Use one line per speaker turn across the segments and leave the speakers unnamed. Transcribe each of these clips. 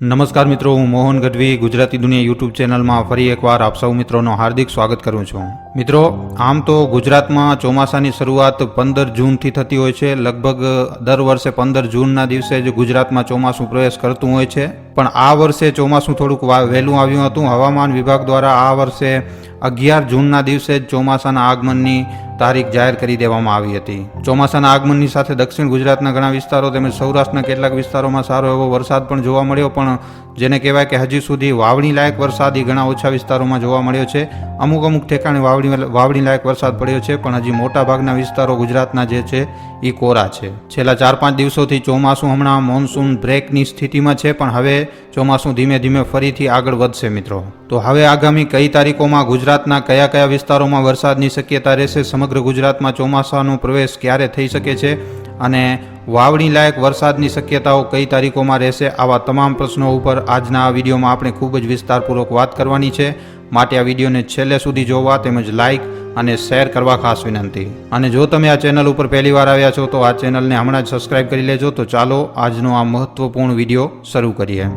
નમસ્કાર મિત્રો, હું મોહન ગઢવી, ગુજરાતી દુનિયા યુટ્યુબ ચેનલમાં ફરી એકવાર આપ સૌ મિત્રોનો હાર્દિક સ્વાગત કરું છું. મિત્રો, આમ તો ગુજરાતમાં ચોમાસાની શરૂઆત પંદર જૂનથી થતી હોય છે. લગભગ દર વર્ષે પંદર જૂનના દિવસે જ ગુજરાતમાં ચોમાસું પ્રવેશ કરતું હોય છે. પણ આ વર્ષે ચોમાસું થોડુંક વહેલું આવ્યું હતું. હવામાન વિભાગ દ્વારા આ વર્ષે અગિયાર જૂનના દિવસે જ ચોમાસાના આગમનની તારીખ જાહેર કરી દેવામાં આવી હતી. ચોમાસાના આગમનની સાથે દક્ષિણ ગુજરાતના ઘણા વિસ્તારો તેમજ સૌરાષ્ટ્રના કેટલાક વિસ્તારોમાં સારો એવો વરસાદ પણ જોવા મળ્યો, પણ જેને કહેવાય કે હજી સુધી વાવણી લાયક વરસાદ એ ઘણા ઓછા વિસ્તારોમાં જોવા મળ્યો છે. અમુક અમુક ઠેકાણે વાવણી વાવણી લાયક વરસાદ પડ્યો છે, પણ હજી મોટા ભાગના વિસ્તારો ગુજરાતના જે છે એ કોરા છે. છેલ્લા ચાર પાંચ દિવસોથી ચોમાસું હમણાં મોન્સૂન બ્રેકની સ્થિતિમાં છે, પણ હવે ચોમાસું ધીમે ધીમે ફરીથી આગળ વધશે મિત્રો. તો હવે આગામી કઈ તારીખોમાં ગુજરાતના કયા કયા વિસ્તારોમાં વરસાદની શક્યતા રહેશે સમગ્ર ગુજરાતમાં ચોમાસાનો પ્રવેશ ક્યારે થઈ શકે છે અને વાવણી લાયક વરસાદની શક્યતાઓ કઈ તારીખોમાં રહેશે આવા તમામ પ્રશ્નો ઉપર આજના આ વિડીયોમાં આપણે ખૂબ જ વિસ્તારપૂર્વક વાત કરવાની છે. માટે આ વિડીયોને છેલ્લે સુધી જોવા તેમજ લાઇક અને શેર કરવા ખાસ વિનંતી. અને જો તમે આ ચેનલ ઉપર પહેલીવાર આવ્યા છો તો આ ચેનલને હમણાં જ સબસ્ક્રાઇબ કરી લેજો. તો ચાલો આજનો આ મહત્વપૂર્ણ વીડિયો શરૂ કરીએ.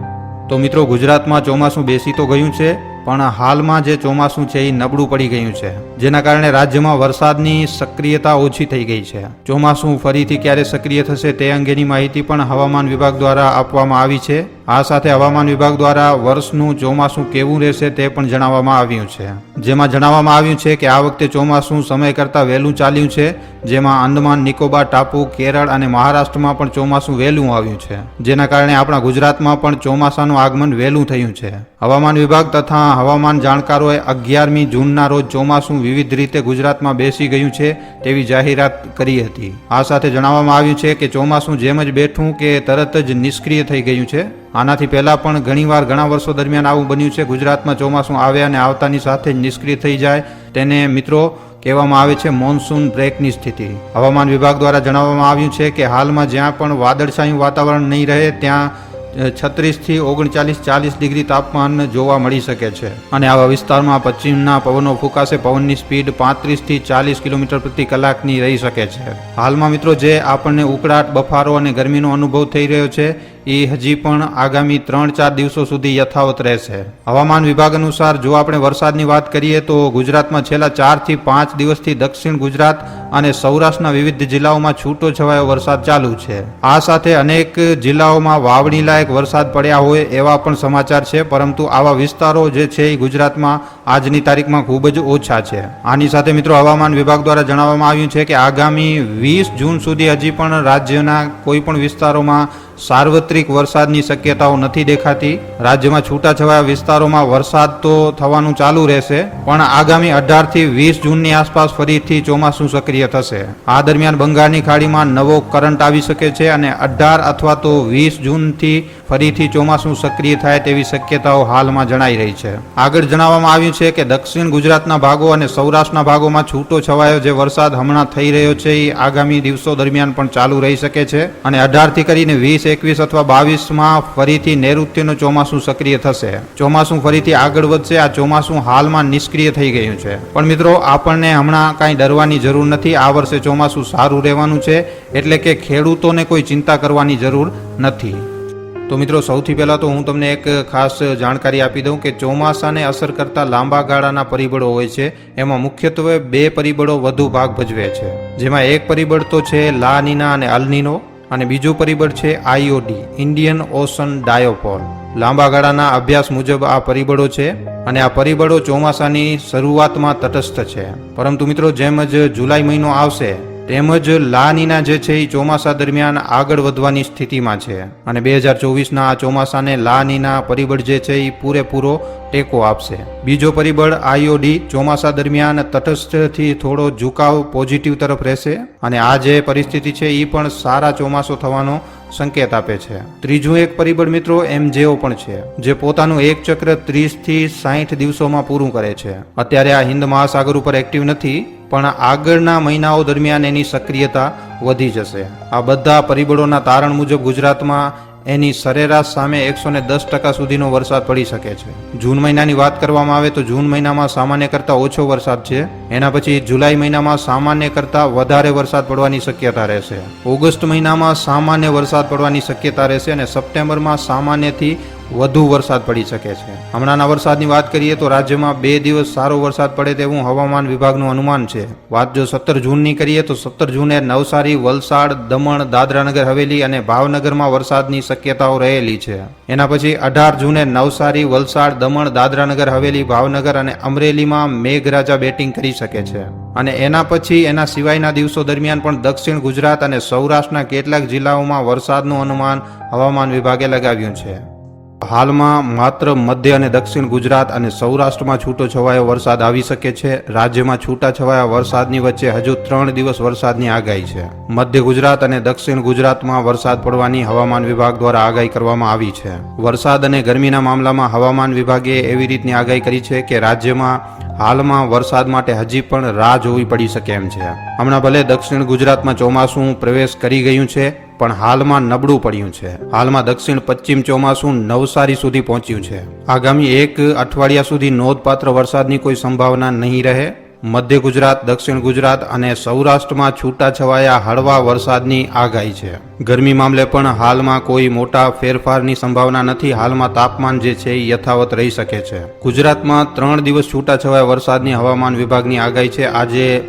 તો મિત્રો ગુજરાતમાં ચોમાસું બેસી તો ગયું છે. પણ હાલમાં જે ચોમાસું છે એ નબળું પડી ગયું છે, જેના કારણે રાજ્યમાં વરસાદની સક્રિયતા ઓછી થઈ ગઈ છે. ચોમાસું ફરીથી ક્યારે સક્રિય થશે તે અંગેની માહિતી પણ હવામાન વિભાગ દ્વારા આપવામાં આવી છે. આ સાથે હવામાન વિભાગ દ્વારા વર્ષનું ચોમાસું કેવું રહેશે તે પણ જણાવવામાં આવ્યું છે. જેમાં જણાવવામાં આવ્યું છે કે આ વખતે ચોમાસું સમય કરતાં વહેલું ચાલ્યું છે, જેમાં અંદમાન નિકોબાર, ટાપુ, કેરળ અને મહારાષ્ટ્રમાં પણ ચોમાસું વહેલું આવ્યું છે. જેના કારણે આપણા ગુજરાતમાં પણ ચોમાસાનું આગમન વહેલું થયું છે. હવામાન વિભાગ તથા હવામાન જાણકારોએ અગિયારમી જૂનના રોજ ચોમાસું વિવિધ રીતે ગુજરાતમાં બેસી ગયું છે તેવી જાહેરાત કરી હતી. આ સાથે જણાવવામાં આવ્યું છે કે ચોમાસું જેમ જ બેઠું કે તરત જ નિષ્ક્રિય થઈ ગયું છે. આનાથી પહેલાં પણ ઘણીવાર ઘણા વર્ષો દરમિયાન આવું બન્યું છે. ગુજરાતમાં ચોમાસું આવે અને આવતાની સાથે જ નિષ્ક્રિય થઈ જાય તેને મિત્રો કહેવામાં આવે છે મોન્સૂન બ્રેકની સ્થિતિ. હવામાન વિભાગ દ્વારા જણાવવામાં આવ્યું છે કે હાલમાં જ્યાં પણ વાદળછાયું વાતાવરણ નહીં રહે, ત્યાં છત્રીસથી ઓગણચાલીસ ચાલીસ ડિગ્રી તાપમાન જોવા મળી શકે છે. અને આવા વિસ્તારમાં પશ્ચિમના પવનો ફૂંકાશે. પવનની સ્પીડ પાંત્રીસથી ચાલીસ કિલોમીટર પ્રતિ કલાકની રહી શકે છે. હાલમાં મિત્રો જે આપણને ઉકળાટ, બફારો અને ગરમીનો અનુભવ થઈ રહ્યો છે એ હજી પણ આગામી ત્રણ ચાર દિવસો સુધી યથાવત રહેશે. હવામાન વિભાગ અનુસાર જો આપણે વરસાદની વાત કરીએ તો ગુજરાતમાં છેલ્લા ચારથી પાંચ દિવસથી દક્ષિણ ગુજરાત અને સૌરાષ્ટ્રના વિવિધ જિલ્લાઓમાં છૂટો છવાયો વરસાદ ચાલુ છે. આ સાથે અનેક જિલ્લાઓમાં વાવણી લાયક વરસાદ પડ્યા હોય એવા પણ સમાચાર છે, પરંતુ આવા વિસ્તારો જે છે એ ગુજરાતમાં આજની તારીખમાં ખૂબ જ ઓછા છે. આની સાથે મિત્રો હવામાન વિભાગ દ્વારા જણાવવામાં આવ્યું છે કે આગામી વીસ જૂન સુધી હજી પણ રાજ્યના કોઈ પણ વિસ્તારોમાં સાર્વત્રિક વરસાદની શક્યતાઓ નથી દેખાતી. રાજ્યમાં છૂટાછવાયા વિસ્તારોમાં વરસાદ તો થવાનું ચાલુ રહેશે, પણ આગામી અઢારથી વીસ જૂનની આસપાસ ફરીથી ચોમાસું સક્રિય થશે. આ દરમિયાન બંગાળની ખાડીમાં નવો કરંટ આવી શકે છે અને અઢાર અથવા તો વીસ જૂનથી ફરીથી ચોમાસું સક્રિય થાય તેવી શક્યતાઓ હાલમાં જણાઈ રહી છે. આગળ જણાવવામાં આવ્યું છે કે દક્ષિણ ગુજરાતના ભાગો અને સૌરાષ્ટ્રના ભાગોમાં છૂટો છવાયો જે વરસાદ હમણાં થઈ રહ્યો છે એ આગામી દિવસો દરમિયાન પણ ચાલુ રહી શકે છે અને અઢારથી કરીને વીસ, એકવીસ અથવા બાવીસમાં ફરીથી નૈઋત્યનું ચોમાસું સક્રિય થશે. ચોમાસું ફરીથી આગળ વધશે, આ ચોમાસું હાલમાં નિષ્ક્રિય થઈ ગયું છે. પણ મિત્રો, આપણને હમણાં કાંઈ ડરવાની જરૂર નથી, આ વર્ષે ચોમાસું સારું રહેવાનું છે, એટલે કે ખેડૂતોને કોઈ ચિંતા કરવાની જરૂર નથી. તો મિત્રો, સૌથી પહેલાં તો હું તમને એક ખાસ જાણકારી આપી દઉં કે ચોમાસાને અસર કરતા લાંબા ગાળાના પરિબળો હોય છે. એમાં મુખ્યત્વે બે પરિબળો વધુ ભાગ ભજવે છે. જેમાં એક પરિબળ તો છે લાનીના અને અલનીનો અને બીજું પરિબળ છે આઈઓડી, ઇન્ડિયન ઓશન ડાયોપોલ. લાંબા ગાળાના અભ્યાસ મુજબ આ પરિબળો છે અને આ પરિબળો ચોમાસાની શરૂઆતમાં તટસ્થ છે. પરંતુ મિત્રો, જેમ જ જુલાઈ મહિનો આવશે તેમજ લાનીના જે છે એ ચોમાસા દરમિયાન આગળ વધવાની સ્થિતિમાં છે. અને બે હજાર ચોવીસના આ ચોમાસાને લાનીના પરિબળ જે છે એ પૂરેપૂરો ટેકો આપશે. બીજો પરિબળ આઈઓડી ચોમાસા દરમિયાન તટસ્થથી થોડો ઝુકાવ પોઝિટિવ તરફ રહેશે અને આ જે પરિસ્થિતિ છે એ પણ સારા ચોમાસો થવાનો સંકેત આપે છે. ત્રીજું એક પરિબળ મિત્રો એમજેઓ પણ છે, જે પોતાનું એક ચક્ર ત્રીસથી સાઠ દિવસોમાં પૂરું કરે છે. અત્યારે આ હિન્દ મહાસાગર ઉપર એક્ટિવ નથી પણ આગળના મહિનાઓ દરમિયાન એની સક્રિયતા વધી જશે. આ બધા પરિબળોના તારણ મુજબ ગુજરાતમાં એની સરેરાશ સામે એકસો ને દસ ટકા સુધીનો વરસાદ પડી શકે છે. જૂન મહિનાની વાત કરવામાં આવે તો જૂન મહિનામાં સામાન્ય કરતાં ઓછો વરસાદ છે. એના પછી જુલાઈ મહિનામાં સામાન્ય કરતાં વધારે વરસાદ પડવાની શક્યતા રહેશે. ઓગસ્ટ મહિનામાં સામાન્ય વરસાદ પડવાની શક્યતા રહેશે અને સપ્ટેમ્બરમાં સામાન્યથી વધુ વરસાદ પડી શકે છે. હમણાંના વરસાદની વાત કરીએ તો રાજ્યમાં બે દિવસ સારો વરસાદ પડે તેવું હવામાન વિભાગનું અનુમાન છે. વાત જો સત્તર જૂનની કરીએ તો સત્તર જૂને નવસારી, વલસાડ, દમણ, દાદરાનગર, હવેલી અને ભાવનગરમાં વરસાદની શક્યતાઓ રહેલી છે. એના પછી અઢાર જૂને નવસારી, વલસાડ, દમણ, દાદરાનગર, હવેલી, ભાવનગર અને અમરેલીમાં મેઘરાજા બેટિંગ કરી શકે છે. અને એના પછી એના સિવાયના દિવસો દરમિયાન પણ દક્ષિણ ગુજરાત અને સૌરાષ્ટ્રના કેટલાક જિલ્લાઓમાં વરસાદનું અનુમાન હવામાન વિભાગે લગાવ્યું છે. હાલમાં માત્ર મધ્ય અને દક્ષિણ ગુજરાત અને સૌરાષ્ટ્રમાં છૂટો છવાયો વરસાદ આવી શકે છે. રાજ્યમાં છૂટા છવાયા વરસાદની વચ્ચે હજુ ત્રણ દિવસ વરસાદની આગાહી છે. મધ્ય ગુજરાત અને દક્ષિણ ગુજરાતમાં વરસાદ પડવાની હવામાન વિભાગ દ્વારા આગાહી કરવામાં આવી છે. વરસાદ અને ગરમીના મામલામાં હવામાન વિભાગે એવી રીતની આગાહી કરી છે કે રાજ્યમાં હાલમાં વરસાદ માટે હજી પણ રાહ જોવી પડી શકે એમ છે. હમણાં ભલે દક્ષિણ ગુજરાતમાં ચોમાસું પ્રવેશ કરી ગયું છે પણ હાલમાં નબળું પડ્યું છે. હાલમાં દક્ષિણ પશ્ચિમ ચોમાસું નવસારી સુધી પહોંચ્યું છે. આગામી એક અઠવાડિયા સુધી નોંધપાત્ર વરસાદની કોઈ સંભાવના નહીં રહે. મધ્ય ગુજરાત, દક્ષિણ ગુજરાત અને સૌરાષ્ટ્રમાં છૂટાછવાયા હળવા વરસાદની આગાહી છે. ગરમી મામલે પણ હાલમાં કોઈ મોટા ફેરફારની સંભાવના નથી. હાલમાં તાપમાન જે છે એ યથાવત રહી શકે છે. ગુજરાતમાં ત્રણ દિવસ છૂટાછવાયા વરસાદની હવામાન વિભાગની આગાહી છે. આજે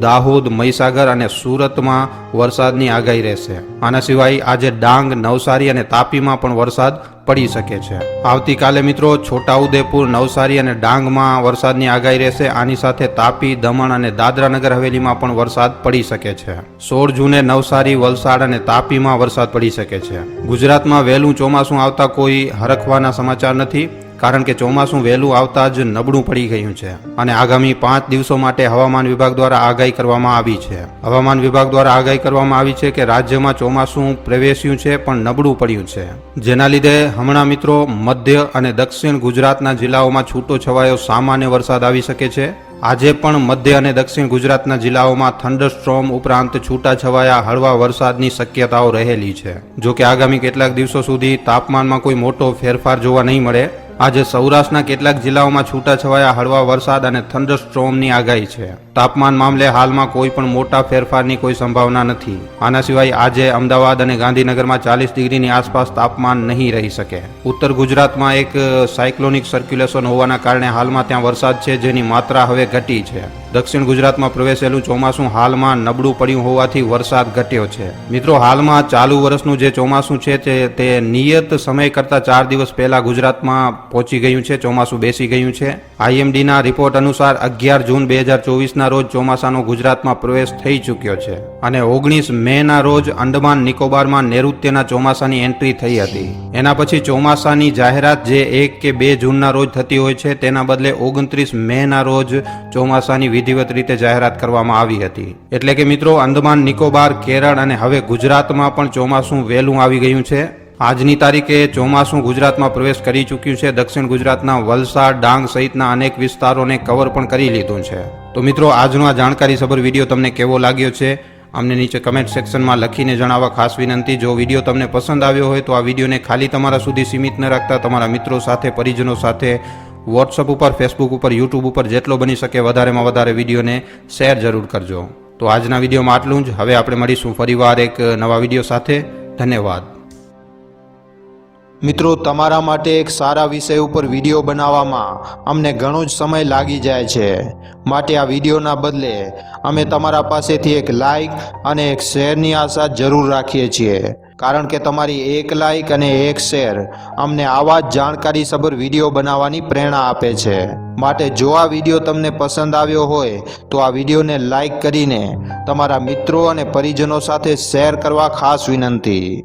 દાહોદ, મહીસાગર અને સુરતમાં વરસાદની આગાહી રહેશે. આના સિવાય આજે ડાંગ, નવસારી અને તાપીમાં પણ વરસાદ પડી શકે છે. આવતીકાલે મિત્રો છોટાઉદેપુર, નવસારી અને ડાંગમાં વરસાદની આગાહી રહેશે. આની સાથે તાપી, દમણ અને દાદરાનગર હવેલીમાં પણ વરસાદ પડી શકે છે. સોળ જૂને નવસારી, વલસાડ અને તાપીમાં વરસાદ પડી શકે છે. ગુજરાતમાં વહેલું ચોમાસું આવતા કોઈ હરખવાના સમાચાર નથી. કારણ કે ચોમાસું વહેલું આવતા જ નબળું પડી ગયું છે અને આગામી પાંચ દિવસો માટે હવામાન વિભાગ દ્વારા આગાહી કરવામાં આવી છે. હવામાન વિભાગ દ્વારા આગાહી કરવામાં આવી છે કે રાજ્યમાં ચોમાસું પ્રવેશ્યું છે પણ નબળું પડ્યું છે. જેના લીધે હમણાં મિત્રો મધ્ય અને દક્ષિણ ગુજરાતના જિલ્લાઓમાં છૂટો છવાયો સામાન્ય વરસાદ આવી શકે છે. આજે પણ મધ્ય અને દક્ષિણ ગુજરાતના જિલ્લાઓમાં થંડરસ્ટ્રોમ ઉપરાંત છૂટાછવાયા હળવા વરસાદની શક્યતાઓ રહેલી છે. જો કે આગામી કેટલાક દિવસો સુધી તાપમાનમાં કોઈ મોટો ફેરફાર જોવા નહીં મળે. આજે સૌરાષ્ટ્રના કેટલાક જિલ્લાઓમાં છૂટાછવાયા હળવા વરસાદ અને થંડરસ્ટ્રોમની આગાહી છે. તાપમાન મામલે હાલમાં કોઈ પણ મોટા ફેરફારની કોઈ સંભાવના નથી. આના સિવાય આજે અમદાવાદ અને ગાંધીનગરમાં ચાલીસ ડિગ્રીની આસપાસ તાપમાન નહીં રહી શકે. ઉત્તર ગુજરાતમાં એક સાયક્લોનિક સર્ક્યુલેશન હોવાના કારણે હાલમાં ત્યાં વરસાદ છે જેની માત્રા હવે ઘટી છે. દક્ષિણ ગુજરાતમાં પ્રવેશેલું ચોમાસું હાલમાં નબળું પડ્યું હોવાથી વરસાદ ઘટ્યો છે. મિત્રો, હાલમાં ચાલુ વર્ષનું જે ચોમાસું છે તે નિયત સમય કરતાં ચાર દિવસ પહેલા ગુજરાતમાં પહોંચી ગયું છે, ચોમાસું બેસી ગયું છે. આઈએમડીના રિપોર્ટ અનુસાર અગિયાર જૂન બે હજાર ચોવીસના રોજ ચોમાસાનો ગુજરાતમાં પ્રવેશ થઈ ચૂક્યો છે અને ઓગણીસ મેના રોજ અંડમાન નિકોબારમાં નૈઋત્યના ચોમાસાની એન્ટ્રી થઈ હતી. એના પછી ચોમાસાની જાહેરાત જે એક કે બે જૂનના રોજ થતી હોય છે, તેના બદલે ઓગણત્રીસ મેના રોજ ચોમાસાની વિધિવત રીતે જાહેરાત કરવામાં આવી હતી. એટલે કે મિત્રો, અંદમાન, નિકોબાર, કેરળ અને હવે ગુજરાતમાં પણ ચોમાસું વહેલું આવી ગયું છે. આજની તારીખે ચોમાસું ગુજરાતમાં પ્રવેશ કરી ચૂક્યું છે. દક્ષિણ ગુજરાતના વલસાડ, ડાંગ સહિતના અનેક વિસ્તારોને કવર પણ કરી લીધું છે. તો મિત્રો, આજનો આ જાણકારીસભર વીડિયો તમને કેવો લાગ્યો છે? અમને નીચે કમેન્ટ સેક્શનમાં લખીને જણાવવા ખાસ વિનંતી. જો વીડિયો તમને પસંદ આવ્યો હોય તો આ વિડીયોને ખાલી તમારા સુધી સીમિત ન રાખતા તમારા મિત્રો સાથે, પરિજનો સાથે વોટ્સઅપ ઉપર ફેસબુક ઉપર યુટ્યુબ ઉપર જેટલો બની શકે વધારેમાં વધારે વિડીયોને શેર જરૂર કરજો. તો આજના વિડીયોમાં આટલું જ. હવે આપણે મળીશું ફરીવાર એક નવા વીડિયો સાથે. ધન્યવાદ.
મિત્રો, તમારા માટે એક સારા વિષય ઉપર વીડિયો બનાવવામાં અમને ઘણો જ સમય લાગી જાય છે. માટે આ વિડીયોના બદલે અમે તમારા પાસેથી એક લાઈક અને એક શેરની આશા જરૂર રાખીએ છીએ. કારણ કે તમારી એક લાઇક અને એક શેર અમને આવા જ જાણકારીસભર વીડિયો બનાવવાની પ્રેરણા આપે છે. માટે જો આ વીડિયો તમને પસંદ આવ્યો હોય, તો આ વિડીયોને લાઇક કરીને તમારા મિત્રો અને પરિજનો સાથે શેર કરવા ખાસ વિનંતી.